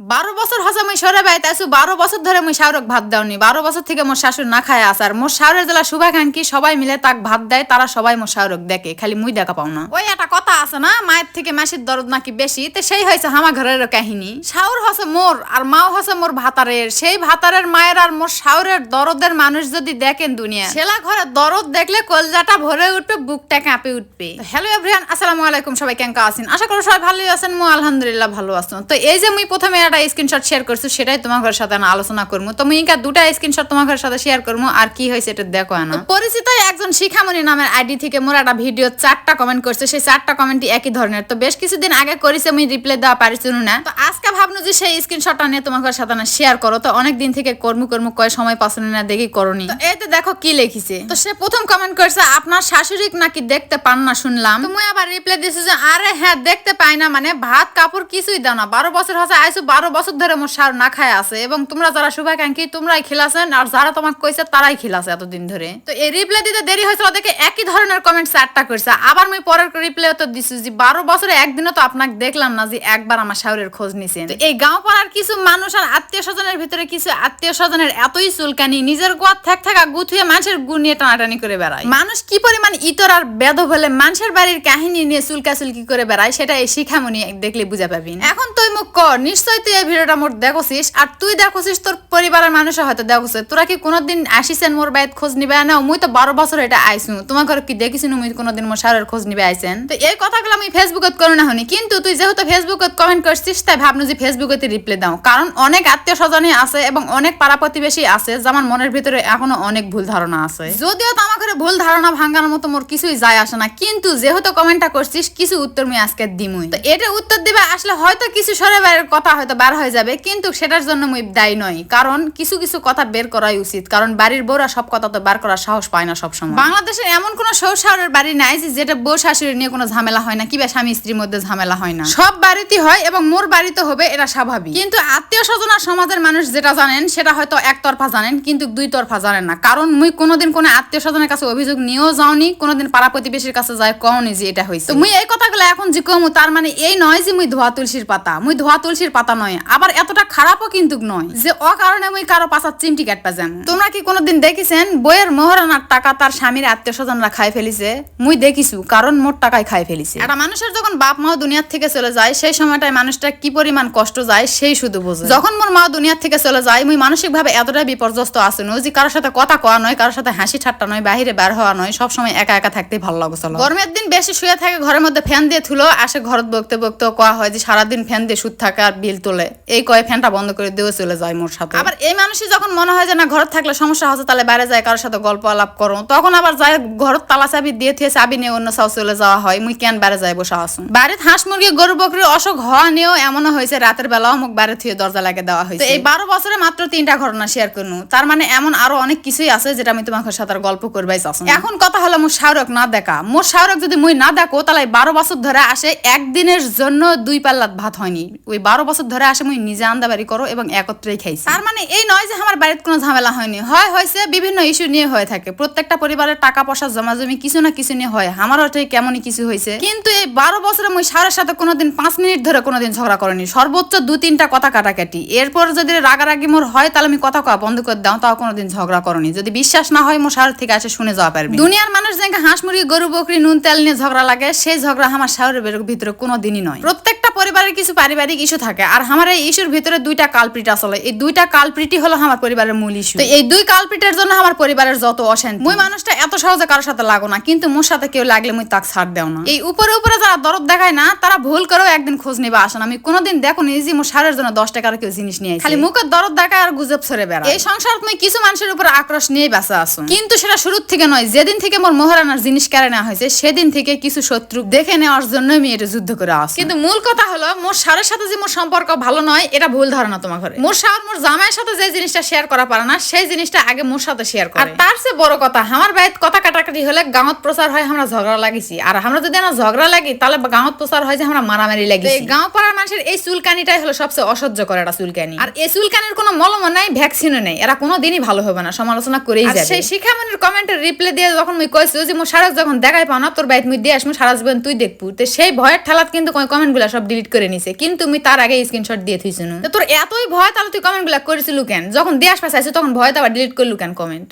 বারো বছর হসে মুই সরে বাই তাইছু বারো বছর ধরে মুই শাহরুখ ভাত দাওনি, বারো বছর থেকে মোর শাশুর না খায় আসার মোর শাহরের জেলা শুভাকাঙ্ক্ষী সবাই মিলে তাক ভাত দেয়, তারা সবাই মোর শাহরুখ দেখে, খালি মুই দেখা পাও না। ওই কথা আছে না? মায়ের থেকে মাসির দরদ নাকি বেশি? তো সেই হয়েছে হামা ঘরের কাহিনী। শাহুর হসে মোর আর মাও হসে মোর ভাতারের। সেই ভাতারের মায়ের আর মোর শাহুরের দরদের মানুষ যদি দেখেন দুনিয়া সেলা ঘরে দরদ দেখলে কলজাটা ভরে উঠবে, বুকটা কাঁপে উঠবে। হ্যালো এভরিয়ান আসসালামু আলাইকুম, সবাই কেঙ্কা আছেন? আশা করি সবাই ভালোই আছেন, মু আলহামদুলিল্লাহ ভালো আছো। তো এই যে মুই প্রথমে একটা স্ক্রিনশট শেয়ার করছি, সেটাই তোমার ঘরের সাথে আলোচনা করব তো মুই দুটা স্ক্রিনশট তোমার ঘরের সাথে শেয়ার করব আর কি হয়েছে এটা দেখো না পরিচিত একজন শিখামণি নামের আইডি থেকে মোর একটা ভিডিও চারটা কমেন্ট করছে। সেই চারটা কমেন্টই একই ধরনের। তো বেশ কিছুদিন আগে করেছে আমি রিপ্লাই দেওয়া পারিছিল না তো আজকে ভাবনো যে সেই স্ক্রিনশটটা নিয়ে তোমার সাথে না শেয়ার করো। তো অনেক দিন থেকে কর্ম কর্ম কয় সময় পাচ্ছিল না দেখি করনি। এতে দেখো কি লিখিছে। তো সে প্রথম কমেন্ট করছে, আপনার শাশুড়ি নাকি দেখতে পান না? শুনলাম। তো মুই আবার রিপ্লাই দিছি যে, আরে হ্যাঁ দেখতে পাই না। মানে ভাত, কাপড় কিছুই দাও না। বারো বছর হচ্ছে আইসু বারো বছর ধরে মোর সার না খায় আছে এবং তোমরা যারা শুভাকাঙ্ক্ষী, তোমরাই খেলাছেন আর যারা তোমাকে কইছে, তারাই খেলাছে এতদিন ধরে। তো এই রিপ্লাই দিতে দেরি হয়েছিল দেখে একই ধরনের কমেন্ট চারটা করছে। আবার মুই পরের রিপ্লাই তো দিছি যে, বারো বছরে একদিনও তো আপনাকে দেখলাম না যে একবার আমার শাহরের খোঁজ নিছেন। তো এই গাঁও পাড়ার কিছু মানুষ আর আত্মীয় স্বজনের ভিতরে কিছু আত্মীয় স্বজনের এতই চুলকানি, নিজের গোয়া থাক থাকা গুথুয়ে মানুষের গু নিয়ে টানাটানি করে বেড়ায়। মানুষ কি পরিমাণ ইতর আর বেদ হলে মানুষের বাড়ির কাহিনী নিয়ে চুলকা চুলকি করে বেড়ায় সেটা এই শিখামণি দেখলে বুঝা পাবি। এখন তুই মুখ কর নিশ্চয়ই তুই এই ভিডিওটা মোর দেখছিস আর তুই দেখছিস তোর পরিবারের মানুষও হয়তো দেখছে তোরা কি কোনোদিন আসিছেন মোর বাইত খোঁজ নিবে? না মুই তো বারো বছর এটা আইসু। তোমার ঘরে কি দেখিস মুই কোনোদিন মোর সারের খোঁজ নিবে আইছেন? তো এই কথাগুলো আমি ফেসবুকত করো না হনি কিন্তু তুই যেহেতু ফেসবুকত কমেন্ট করছিস তাই ভাবনু যে ফেসবুকতে রিপ্লাই দাও। কারণ অনেক আত্মীয় স্বজনই আছে এবং অনেক পাড়া প্রতিবেশী আছে যেমন মনের ভিতরে এখনও অনেক ভুল ধারণা আছে। যদিও তো আমার ভুল ধারণা ভাঙানোর মতো মোর কিছুই যায় আসে না, কিন্তু যেহেতু কমেন্টটা করছিস, কিছু উত্তর মুই আজকে দিমুই। তো এটা উত্তর দিবে আসলে হয়তো কিছু সরে বাইরের কথা হয়তো বার হয়ে যাবে, কিন্তু সেটার জন্য মুই দায়ী নই। কারণ কিছু কিছু কথা বের করাই উচিত, কারণ বাড়ির বউরা সব কথা তো বার করার সাহস পায় না সবসময়। বাংলাদেশের এমন কোনো শৌশারের বাড়ি নাই যেটা বউ শাশুড়ি নিয়ে কোনো ঝামেলা হয় না, কিংবা স্বামী স্ত্রীর মধ্যে ঝামেলা হয় না। সব বাড়িতে হয় এবং মোর বাড়িতে হবে এটা স্বাভাবিক। কিন্তু আত্মীয় স্বজন আর সমাজের মানুষ যেটা জানেন, সেটা হয়তো একতরফা জানেন, কিন্তু দুই তরফা জানেন না। কারণ মুই কোনোদিন কোনো আত্মীয় স্বজনের কাছে অভিযোগ নিয়েও যাওনি কোনোদিন পাড়া প্রতিবেশীর কাছে যায় কওনি যে এটা হয়েছে মুই এই কথাগুলো এখন যে কমু তার মানে এই নয় যে মুই ধোয়া তুলসীর পাতা মুই ধোয়া তুলসীর পাতা নয় আবার এতটা খারাপও কিন্তু নয় যে অকারণে মুই কারও পাশার চিমটি কাটপা যান তোমরা কি কোনোদিন দেখেছেন বইয়ের মোহরানার টাকা তার স্বামীর আত্মীয় স্বজনরা খাই ফেলিছে? মুই দেখিছু কারণ মোট টাকায় খাই ফেলিছে। একটা মানুষের যখন বাপ মাও দুনিয়ার থেকে চলে যায় সেই সময়টায় মানুষটা কি পরিমাণ কষ্ট যায় সেই শুধু বোঝে। যখন মোর মা দুনিয়ার থেকে চলে যায় মুই মানসিক ভাবে এতটাই বিপর্যস্ত আছে নো যে কারোর সাথে কথা কওয়া নয় কারোর সাথে হাসি ঠাট্টা নয় বাইরে বের হওয়া নয় সব সময় একা একা থাকতে ভালো লাগছিল গরমের দিন বেশি শুয়ে থাকে ঘরের মধ্যে ফ্যান দিয়ে থুলো আসে ঘরত বকতে বকতে কোয়া হয় যে সারাদিন ফ্যান দিয়ে সুদ থাকে আর বিল তোলে। এই কয়ে ফ্যানটা বন্ধ করে দিয়ে চলে যায় মোর সাথে। আবার এই মানুষই যখন মনে হয় যে না ঘর থাকলে সমস্যা হচ্ছে তাহলে বাইরে যায় কারোর সাথে গল্প আলাপ করো। তখন আবার যায় ঘর তালা চাবি দিয়ে থিয়ে চাবি নিয়ে অন্য সাউ চলে যাওয়া হয়। মুই কেন বাইরে যাই বসে আসুন বাড়িতে হাঁস মুরগি গরু বকরি অসুখ হওয়া নিয়েও এমনও হয়েছে রাতের বেলাও মুখ বাইরে থিয়ে দরজা লাগিয়ে দেওয়া হয়েছে। এই বারো বছরে মাত্র তিনটা ঘটনা শেয়ার করুন। তার মানে এমন আরও অনেক কিছুই আছে যেটা আমি তোমাকে সাথে গল্প করবাই চাচ্ছি এখন কথা হলো মোর শাহরুখ না দেখা। মোর শাহরুখ যদি মুই না দেখো তাহলে বারো বছর ধরে আসে একদিনের জন্য দুই পাল্লাত ভাত হয়নি। ওই বারো বছর ধরে আসে মুই নিজে আন্দাবাড়ি করো এবং একত্রেই খাইছি। তার মানে এই নয় যে আমার বাড়িতে কোনো ঝামেলা হয়নি। হয় হয়েছে বিভিন্ন ইস্যু নিয়ে হয়ে থাকে। প্রত্যেকটা পরিবারের টাকা পয়সা জমাজমি কিছু না কিছু নিয়ে হয়। আমারও ঠিক কেমনই কিছু হয়েছে। কিন্তু এই বারো বছরে মুই সারের সাথে কোনোদিন পাঁচ মিনিট ধরে কোনোদিন ঝগড়া করেনি। সর্বোচ্চ দু তিনটা কথা কাটাকাটি। এরপর যদি রাগারাগি মোর হয় তাহলে আমি কথা কওয়া বন্ধ করে দাও তাও কোনোদিন ঝগড়া করনি। যদি বিশ্বাস না হয়, মশার থেকে আসে শুনে যাওয়া পারবে দুনিয়ার মানুষ যেন হাঁস মুরগি, গরু, বকরি, নুন, তেল নিয়ে ঝগড়া লাগে, সেই ঝগড়া আমার শাহরের ভিতরে কোনো দিনই নয়। প্রত্যেকটা পরিবারের কিছু পারিবারিক ইস্যু থাকে, আর আমার এই ইস্যুর ভিতরে দুইটা কালপ্রিট আসলে এই দুইটা কালপ্রিটই হলো আমার পরিবারের মূল ইস্যু তো এই দুই কালপ্রিটের জন্য আমার পরিবারের যত অশান্তি, মুই মানুষটা এত সহজে কারোর সাথে লাগো না, কিন্তু মোর সাথে কেউ লাগলে মুই তাক ছাড় দেও না। এই উপরে উপরে যারা দরদ দেখায় না, তারা ভুল করেও একদিন খোঁজ নিবে আসে না। আমি কোনোদিন দেখো নি যে মোর সারের জন্য দশ টাকার কেউ জিনিস নিয়ে। খালি মুখের দরদ দেখায় আর গুজব ছড়ে বেড়া এই সংসার তুমি কিছু মানুষের উপর আক্রোশ নিয়ে বাঁচা আসো কিন্তু সেটা শুরুর থেকে নয়, যেদিন থেকে মোর মোহরানার জিনিস কেড়ে নেওয়া হয়েছে, সেদিন থেকে কিছু শত্রু দেখে নেওয়ার জন্য আমি এটা যুদ্ধ করে আস কিন্তু মূল কথা হলো মোর সারের সাথে যে মোর সম্পর্ক ভালো নয় এটা ভুল ধারণা তোমার ঘরে। মোর সার মোর জামাইয়ের সাথে যে জিনিসটা শেয়ার করা পারে না সেই জিনিসটা আগে মোর সাথে শেয়ার করে। আর তার চেয়ে বড় কথা আমার বাইত কথা কাটাকাটি হলে গাঁত প্রচার হয় আমরা ঝগড়া লাগিছি। আর আমরা যদি আমরা ঝগড়া লাগি তাহলে গাঁত প্রচার হয় যে আমরা মারামারি লাগি এই গাঁও পাড়ার মানুষের এই চুলকানিটাই হলো সবচেয়ে অসহ্য করে একটা চুলকানি। আর এই চুলকানির কোনো মলম নাই ভ্যাকসিনও নেই। এরা কোনো দিনই ভালো হবে না সমালোচনা করেই যাবে। সেই শিখামণির কমেন্টের রিপ্লাই দিয়ে যখন মুই কইছি যে মোর সারাক যখন দেখাই পাও না তোর বাইত মুই দিয়ে আসমু সারা জীবন তুই দেখবু। তো সেই ভয়ের ঠেলাত কিন্তু কমেন্টগুলা সব ডিলিট করে করে নিছে, কিন্তু মুই তার আগে স্ক্রিনশট দিয়ে থুইছিনু তো তোর এতই ভয়, তাহলে তুই কমেন্টগুলা করেছিলু কেন? যখন দেশ পাশে আছে তখন ভয় তো আবার ডিলিট করলু কেন কমেন্ট